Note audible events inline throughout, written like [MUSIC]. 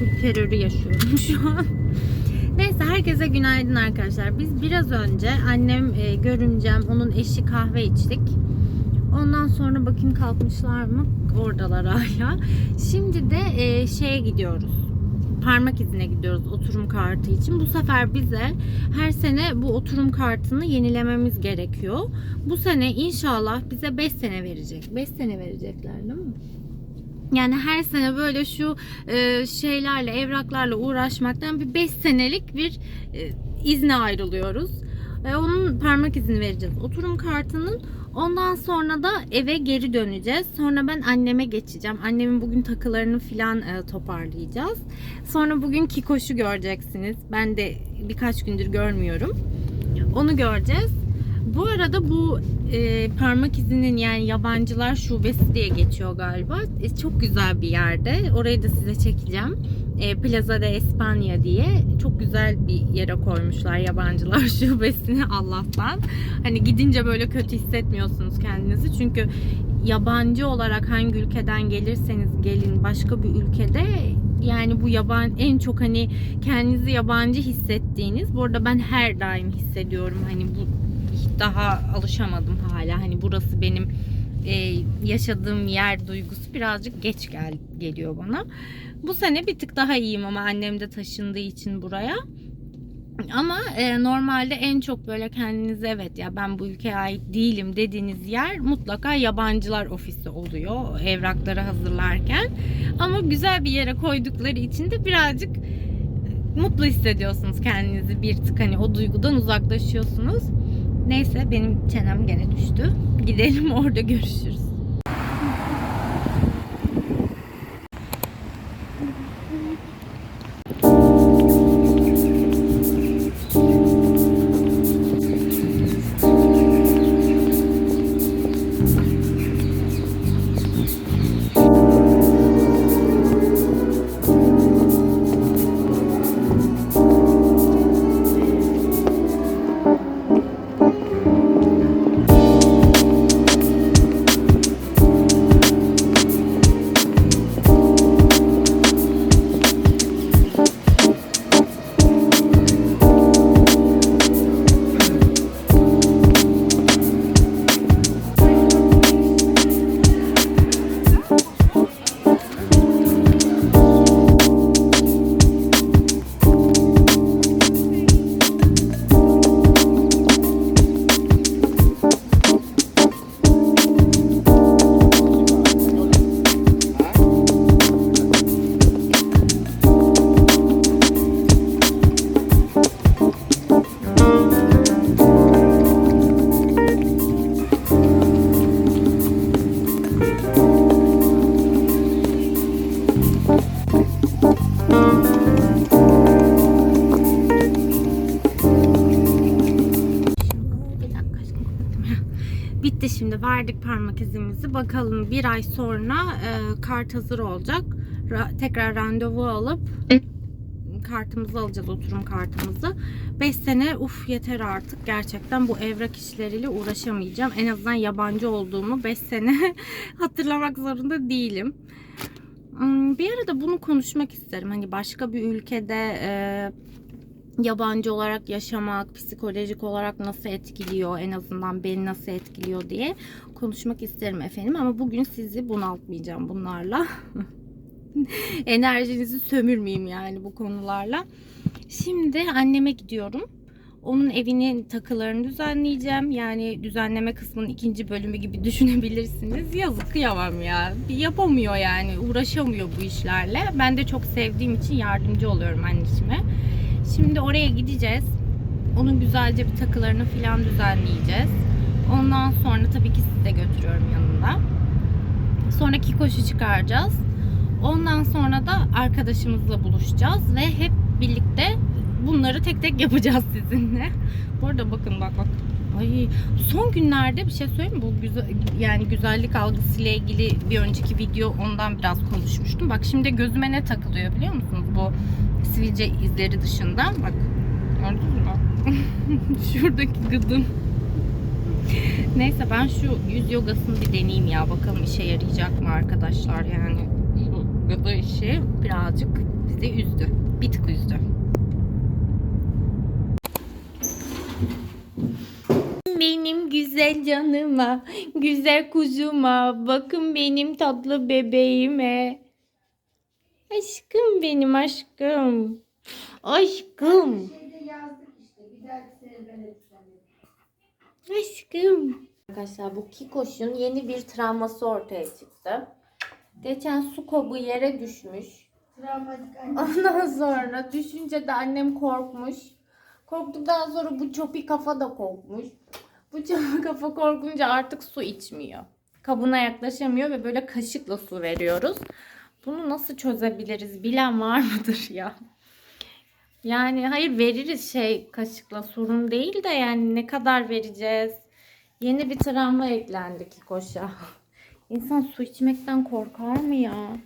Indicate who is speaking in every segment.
Speaker 1: uyku terörü yaşıyorum [LAUGHS] şu an. Neyse herkese günaydın arkadaşlar. Biz biraz önce annem, e, görümcem, onun eşi kahve içtik. Ondan sonra bakayım kalkmışlar mı? Oradalar hala. Şimdi de e, şeye gidiyoruz. Parmak izine gidiyoruz oturum kartı için. Bu sefer bize her sene bu oturum kartını yenilememiz gerekiyor. Bu sene inşallah bize 5 sene verecek. 5 sene verecekler değil mi? Yani her sene böyle şu e, şeylerle, evraklarla uğraşmaktan bir 5 senelik bir e, izne ayrılıyoruz. E, onun parmak izini vereceğiz. Oturum kartının ondan sonra da eve geri döneceğiz. Sonra ben anneme geçeceğim. Annemin bugün takılarını filan e, toparlayacağız. Sonra bugün Kikoş'u göreceksiniz. Ben de birkaç gündür görmüyorum. Onu göreceğiz. Bu arada bu e, parmak izinin yani yabancılar şubesi diye geçiyor galiba. E, çok güzel bir yerde. Orayı da size çekeceğim. E, Plaza de España diye çok güzel bir yere koymuşlar yabancılar [LAUGHS] şubesini Allah'tan. Hani gidince böyle kötü hissetmiyorsunuz kendinizi. Çünkü yabancı olarak hangi ülkeden gelirseniz gelin başka bir ülkede yani bu yaban en çok hani kendinizi yabancı hissettiğiniz. Bu arada ben her daim hissediyorum hani bu daha alışamadım hala. Hani burası benim e, yaşadığım yer duygusu birazcık geç gel geliyor bana. Bu sene bir tık daha iyiyim ama annem de taşındığı için buraya. Ama e, normalde en çok böyle kendinize evet ya ben bu ülkeye ait değilim dediğiniz yer mutlaka yabancılar ofisi oluyor evrakları hazırlarken. Ama güzel bir yere koydukları için de birazcık mutlu hissediyorsunuz kendinizi bir tık hani o duygudan uzaklaşıyorsunuz. Neyse benim çenem gene düştü. Gidelim [LAUGHS] orada görüşürüz. Şimdi verdik parmak izimizi. Bakalım bir ay sonra e, kart hazır olacak. Ra- tekrar randevu alıp kartımızı alacağız oturum kartımızı. 5 sene uf yeter artık gerçekten bu evrak işleriyle uğraşamayacağım. En azından yabancı olduğumu 5 sene [LAUGHS] hatırlamak zorunda değilim. Hmm, Bir arada bunu konuşmak isterim. Hani başka bir ülkede e, yabancı olarak yaşamak psikolojik olarak nasıl etkiliyor en azından beni nasıl etkiliyor diye konuşmak isterim efendim ama bugün sizi bunaltmayacağım bunlarla [LAUGHS] enerjinizi sömürmeyeyim yani bu konularla şimdi anneme gidiyorum onun evinin takılarını düzenleyeceğim. Yani düzenleme kısmının ikinci bölümü gibi [LAUGHS] düşünebilirsiniz. Yazık kıyamam ya. Yapamıyor yani. Uğraşamıyor bu işlerle. Ben de çok sevdiğim için yardımcı oluyorum anneciğime. Şimdi oraya gideceğiz. Onun güzelce bir takılarını filan düzenleyeceğiz. Ondan sonra tabii ki sizi de götürüyorum yanında. Sonra Kikoş'u çıkaracağız. Ondan sonra da arkadaşımızla buluşacağız ve hep birlikte bunları tek tek yapacağız [LAUGHS] sizinle. Bu bakın bak bak. Ay son günlerde bir şey söyleyeyim mi? Bu güzel yani güzellik algısıyla ilgili bir önceki video ondan biraz konuşmuştum. Bak şimdi gözüme ne takılıyor biliyor musunuz? Bu sivilce izleri dışında. Bak gördünüz mü? [LAUGHS] Şuradaki gıdım. Neyse ben şu yüz yogasını bir deneyeyim ya. Bakalım işe yarayacak mı arkadaşlar yani. Şu gıdı işi birazcık Bizi üzdü. Bir tık üzdü. Benim güzel canıma, güzel kuzuma, bakın benim tatlı bebeğime. Aşkım benim aşkım. Aşkım. Aşkım. Arkadaşlar bu Kikoş'un yeni bir travması ortaya çıktı. Geçen su kabı yere düşmüş. Ondan sonra düşünce de annem korkmuş. Korktuktan sonra bu çopi kafa da korkmuş. Bu çopi kafa korkunca artık su içmiyor. Kabına yaklaşamıyor ve böyle kaşıkla su veriyoruz. Bunu nasıl çözebiliriz? Bilen var mıdır ya? Yani hayır veririz şey kaşıkla sorun değil de yani ne kadar vereceğiz? Yeni bir travma eklendi ki koşa. [LAUGHS] İnsan su içmekten korkar mı ya?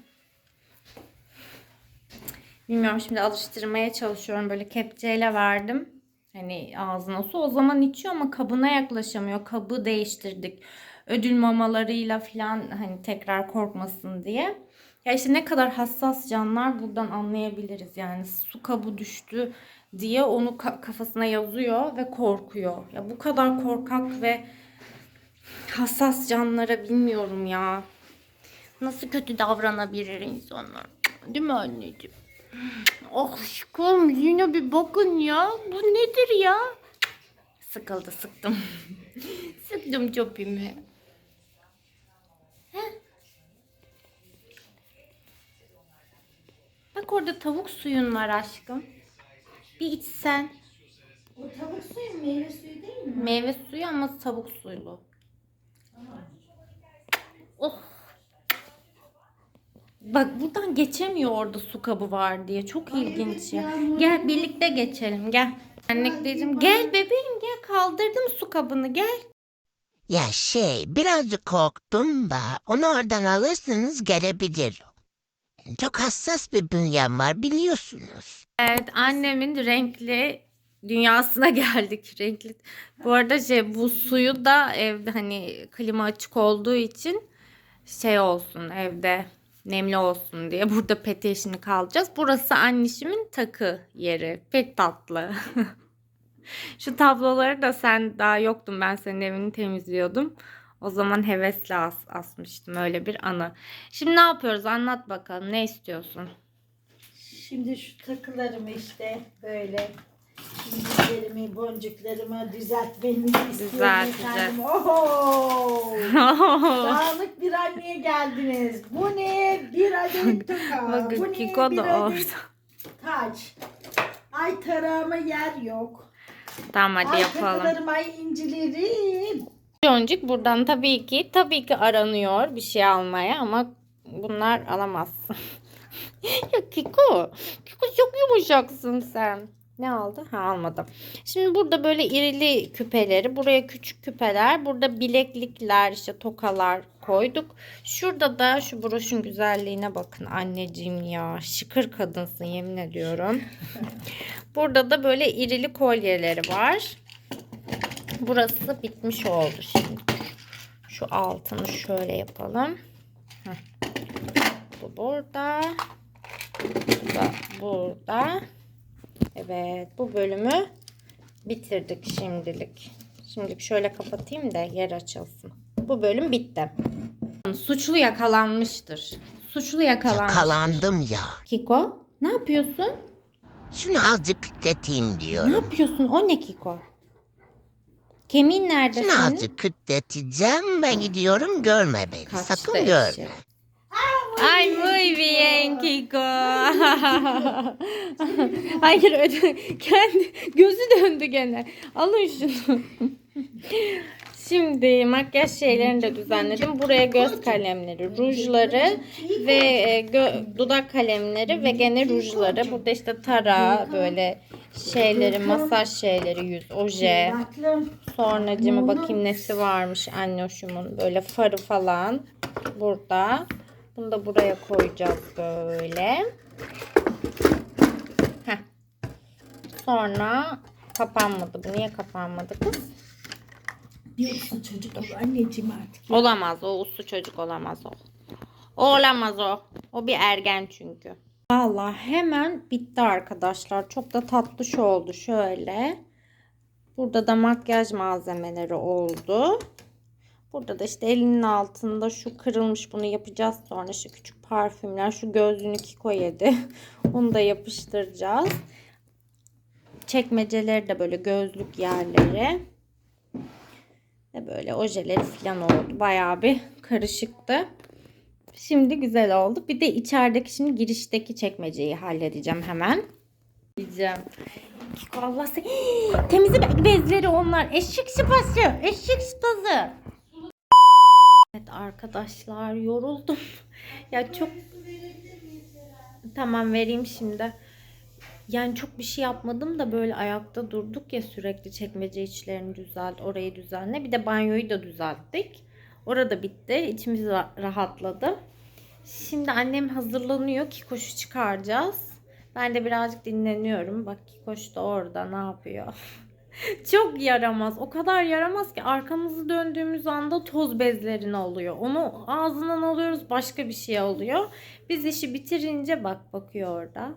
Speaker 1: Bilmiyorum şimdi alıştırmaya çalışıyorum. Böyle kepçeyle verdim. Hani ağzına su o zaman içiyor ama kabına yaklaşamıyor. Kabı değiştirdik. Ödül mamalarıyla falan hani tekrar korkmasın diye. Ya işte ne kadar hassas canlar buradan anlayabiliriz. Yani su kabı düştü diye onu ka- kafasına yazıyor ve korkuyor. Ya bu kadar korkak ve hassas canlara bilmiyorum ya. Nasıl kötü davranabilir insanlar? Değil mi anneciğim? Oh aşkım yine bir bakın ya. Bu nedir ya? Sıkıldı sıktım. [LAUGHS] Sıktım çöpümü. Heh. Bak orada tavuk suyun var aşkım. Bir içsen.
Speaker 2: O tavuk suyu meyve suyu değil mi?
Speaker 1: Meyve suyu ama tavuk suylu. Oh. Bak buradan geçemiyor orada su kabı var diye. Çok ilginç ya. Gel birlikte geçelim gel. Anneciğim gel bebeğim gel kaldırdım su kabını gel.
Speaker 3: Ya şey birazcık korktum da onu oradan alırsanız gelebilir. Çok hassas bir bünyem var biliyorsunuz.
Speaker 1: Evet annemin renkli dünyasına [LAUGHS] geldik renkli. Bu arada şey bu suyu da evde hani klima açık olduğu için şey olsun evde nemli olsun diye burada pet yeşini kalacağız. Burası annişimin takı yeri. Pek tatlı. [LAUGHS] Şu tabloları da sen daha yoktun. Ben senin evini temizliyordum. O zaman hevesle as asmıştım öyle bir anı. Şimdi ne yapıyoruz? Anlat bakalım. Ne istiyorsun?
Speaker 2: Şimdi şu takılarımı işte böyle inciklerimi, boncuklarımı düzeltmeni istiyorum efendim. Oho! [LAUGHS] Sağlık bir anneye geldiniz. Bu ne? Bir adet toka. [LAUGHS]
Speaker 1: Bakın
Speaker 2: Bu ne?
Speaker 1: Kiko
Speaker 2: Bir
Speaker 1: da
Speaker 2: adet
Speaker 1: orada.
Speaker 2: taç. Ay tarağıma yer yok.
Speaker 1: Tamam hadi
Speaker 2: ay
Speaker 1: yapalım.
Speaker 2: takılarım, ay incilerim.
Speaker 1: Joncuk buradan tabii ki tabii ki aranıyor bir şey almaya ama bunlar alamazsın. [LAUGHS] ya Kiko, Kiko çok yumuşaksın sen. Ne aldı? Ha almadım. Şimdi burada böyle irili küpeleri, buraya küçük küpeler, burada bileklikler, işte tokalar koyduk. Şurada da şu broşun güzelliğine bakın anneciğim ya. Şıkır kadınsın yemin ediyorum. [LAUGHS] burada da böyle irili kolyeleri var. Burası bitmiş oldu şimdi. Şu altını şöyle yapalım. Heh. Bu burada. Bu da burada. Evet bu bölümü bitirdik şimdilik. Şimdilik şöyle kapatayım da yer açılsın. Bu bölüm bitti. Suçlu yakalanmıştır. Suçlu yakalanmış.
Speaker 3: Kalandım ya.
Speaker 1: Kiko ne yapıyorsun?
Speaker 3: Şunu azıcık kütleteyim
Speaker 1: Ne
Speaker 3: diyorum.
Speaker 1: yapıyorsun? O ne Kiko? Kemiğin nerede senin?
Speaker 3: azıcık kütleteceğim ben gidiyorum görme beni.
Speaker 1: Kaçtı
Speaker 3: Sakın
Speaker 1: eşek.
Speaker 3: görme.
Speaker 1: Ay muy bien Kiko. [LAUGHS] Hayır öde kendi gözü döndü gene. Alın şunu. Şimdi makyaj şeylerini de düzenledim. Buraya göz kalemleri, rujları ve e, gö- dudak kalemleri ve gene rujları. Burada işte tara böyle şeyleri, masaj şeyleri, yüz, oje.
Speaker 2: Tatlım.
Speaker 1: Sonracıma bakayım nesi varmış annoşumun. Böyle farı falan burada. Bunu da buraya koyacağız böyle. Heh. Sonra kapanmadı. Bu niye kapanmadı kız?
Speaker 2: Uslu çocuk ol anneciğim artık.
Speaker 1: Olamaz. O uslu çocuk olamaz o. O olamaz o. O bir ergen çünkü. Vallahi hemen bitti arkadaşlar. Çok da tatlış oldu şöyle. Burada da makyaj malzemeleri oldu. Burada da işte elinin altında şu kırılmış bunu yapacağız sonra işte küçük parfümler şu gözlüğünü Kiko yedi. [LAUGHS] Onu da yapıştıracağız. Çekmeceleri de böyle gözlük yerleri. Ve böyle ojeleri falan oldu. Bayağı bir karışıktı. Şimdi güzel oldu. Bir de içerideki şimdi girişteki çekmeceyi halledeceğim hemen. Diyeceğim. Allah sen... Hii, [GASPS] temizlik bezleri onlar. Eşek sıpası. Eşek sıpası. Evet arkadaşlar yoruldum. ya çok... Tamam vereyim şimdi. Yani çok bir şey yapmadım da böyle ayakta durduk ya sürekli çekmece içlerini düzelt, orayı düzenle. Bir de banyoyu da düzelttik. Orada bitti. İçimiz ra- rahatladı. Şimdi annem hazırlanıyor. Kikoş'u çıkaracağız. Ben de birazcık dinleniyorum. Bak Kikoş da orada ne yapıyor? [LAUGHS] Çok yaramaz. O kadar yaramaz ki arkamızı döndüğümüz anda toz bezlerin oluyor. Onu ağzından alıyoruz başka bir şey oluyor. Biz işi bitirince bak bakıyor orada.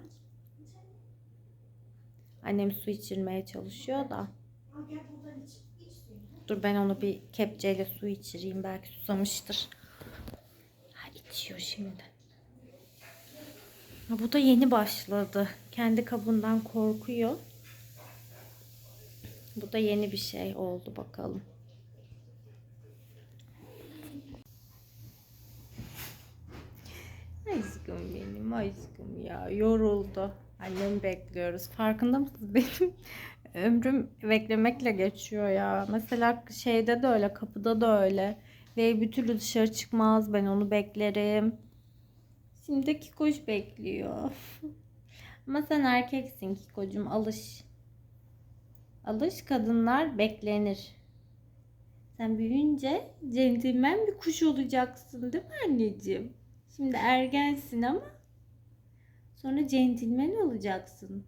Speaker 1: Annem su içirmeye çalışıyor da. Dur ben onu bir kepçeyle su içireyim. Belki susamıştır. Ha, içiyor şimdi. Ha, bu da yeni başladı. Kendi kabından korkuyor. Bu da yeni bir şey oldu bakalım. Aşkım benim aşkım ya yoruldu. Annemi bekliyoruz. Farkında mısınız? [LAUGHS] Benim ömrüm beklemekle geçiyor ya. Mesela şeyde de öyle, kapıda da öyle. Ve bir türlü dışarı çıkmaz. Ben onu beklerim. Şimdi Kikoş bekliyor. [LAUGHS] Ama sen erkeksin Kiko'cum alış. Alış kadınlar beklenir. Sen büyüyünce centilmen bir kuş olacaksın değil mi anneciğim? Şimdi ergensin ama sonra centilmen olacaksın.